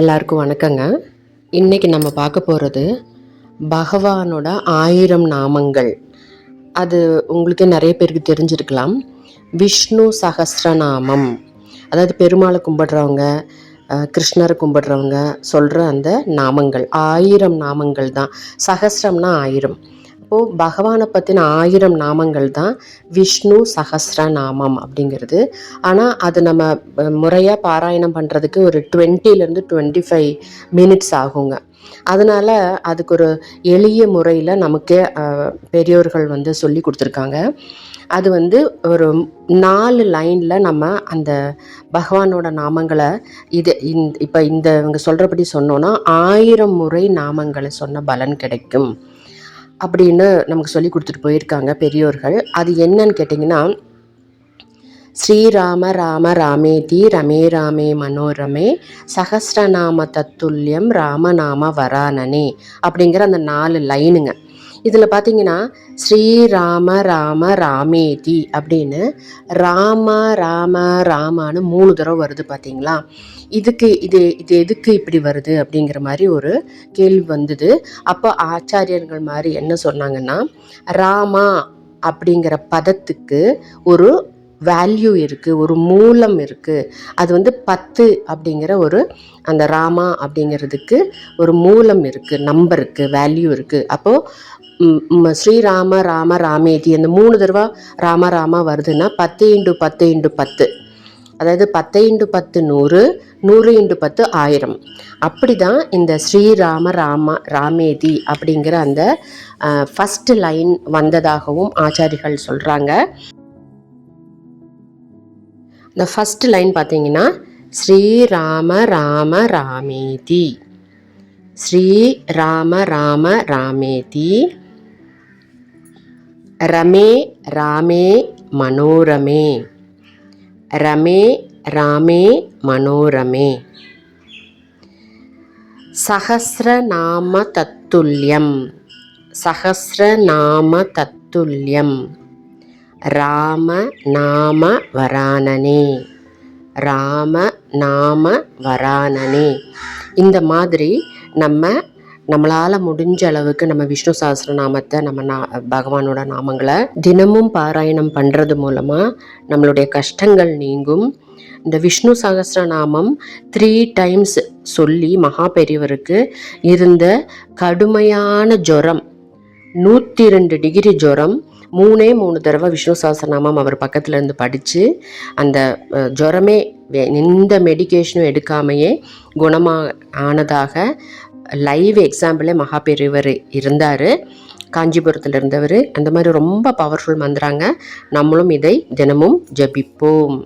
எல்லாருக்கும் வணக்கங்க. இன்னைக்கு நம்ம பார்க்க போகிறது பகவானோட ஆயிரம் நாமங்கள். அது உங்களுக்கு நிறைய பேருக்கு தெரிஞ்சிருக்கலாம். விஷ்ணு சகசிரநாமம். அதாவது பெருமாளை கும்பிடுறவங்க கிருஷ்ணரை கும்பிடுறவங்க சொல்கிற அந்த நாமங்கள். ஆயிரம் நாமங்கள் தான். சகசிரம்னா ஆயிரம். அப்போது பகவானை பற்றின ஆயிரம் நாமங்கள் தான் விஷ்ணு சகஸ்ரநாமம் அப்படிங்கிறது. ஆனால் அது நம்ம முறையாக பாராயணம் பண்ணுறதுக்கு ஒரு டுவெண்ட்டிலேருந்து டுவெண்ட்டி ஃபைவ் மினிட்ஸ் ஆகுங்க. அதனால் அதுக்கு ஒரு எளிய முறையில் நமக்கே பெரியோர்கள் வந்து சொல்லி கொடுத்துருக்காங்க. அது வந்து ஒரு நாலு லைனில் நம்ம அந்த பகவானோட நாமங்களை இது இந்த இப்போ இந்த இவங்க சொல்கிறபடி சொன்னோன்னா ஆயிரம் முறை நாமங்களை சொன்ன பலன் கிடைக்கும். அப்படின்னு நமக்கு சொல்லி கொடுத்துட்டு போயிருக்காங்க பெரியோர்கள். அது என்னன்னு கேட்டிங்கன்னா ஸ்ரீராம ராம ராமேதி ரமே ராமே மனோரமே சகசிரநாம தத்துல்யம் ராமநாம வரானனே அப்படிங்கிற அந்த நாலு லைனுங்க. இதில் பார்த்தீங்கன்னா ஸ்ரீராம ராம ராமேதி அப்படின்னு ராம ராம ராமான்னு மூணு தடவை வருது பார்த்தீங்களா இதுக்கு இது இது எதுக்கு இப்படி வருது அப்படிங்கிற மாதிரி ஒரு கேள்வி வந்தது. அப்போ ஆச்சாரியர்கள் மாதிரி என்ன சொன்னாங்கன்னா ராமா அப்படிங்கிற பதத்துக்கு ஒரு வேல்யூ இருக்குது ஒரு மூலம் இருக்குது அது வந்து பத்து அப்படிங்கிற ஒரு அந்த ராமா அப்படிங்கிறதுக்கு ஒரு மூலம் இருக்குது நம்பருக்கு வேல்யூ இருக்குது அப்போது ஸ்ரீராம ராம ராமேதி அந்த மூணு தடவை ராம ராமா வருதுன்னா பத்து இன்டு பத்து இன்டு பத்து. அதாவது பத்து இன்டு பத்து நூறு நூறு இன்டு பத்து ஆயிரம். அப்படி தான் இந்த ஸ்ரீராம ராம ராமேதி அப்படிங்கிற அந்த ஃபஸ்ட்டு லைன் வந்ததாகவும் ஆச்சாரிகள் சொல்கிறாங்க இந்த ஃபஸ்ட்டு லைன் பார்த்தீங்கன்னா ஸ்ரீராம ராம ராமேதி. ஸ்ரீ ராம ராம ராமேதி. ரமே ராமே மனோரமே. ரமே ராமே மனோரமே. சகசிரநாம தத்துல்யம். சகசிரநாம தத்துல்யம். ராம நாம வரானனே. ராம நாம வரானனே. இந்த மாதிரி நம்ம நம்மளால் முடிஞ்ச அளவுக்கு நம்ம விஷ்ணு சஹஸ்ரநாமத்தை நம்ம நா பகவானோட நாமங்களை தினமும் பாராயணம் பண்ணுறது மூலமாக நம்மளுடைய கஷ்டங்கள் நீங்கும். இந்த விஷ்ணு சஹஸ்ரநாமம் த்ரீ டைம்ஸ் சொல்லி மகா பெரியவருக்கு இருந்த கடுமையான ஜுரம் நூற்றி ரெண்டு டிகிரி ஜுரம் மூணே மூணு தடவை விஷ்ணு சாஸ்திரநாமம் அவர் பக்கத்தில் இருந்து படித்து அந்த ஜுரமே எந்த மெடிகேஷனும் எடுக்காமையே குணமாக ஆனதாக லைவ் எக்ஸாம்பிளே மகாபெரியவர் இருந்தார். காஞ்சிபுரத்தில் இருந்தவர். அந்த மாதிரி ரொம்ப பவர்ஃபுல் மந்திராங்க. நம்மளும் இதை தினமும் ஜபிப்போம்.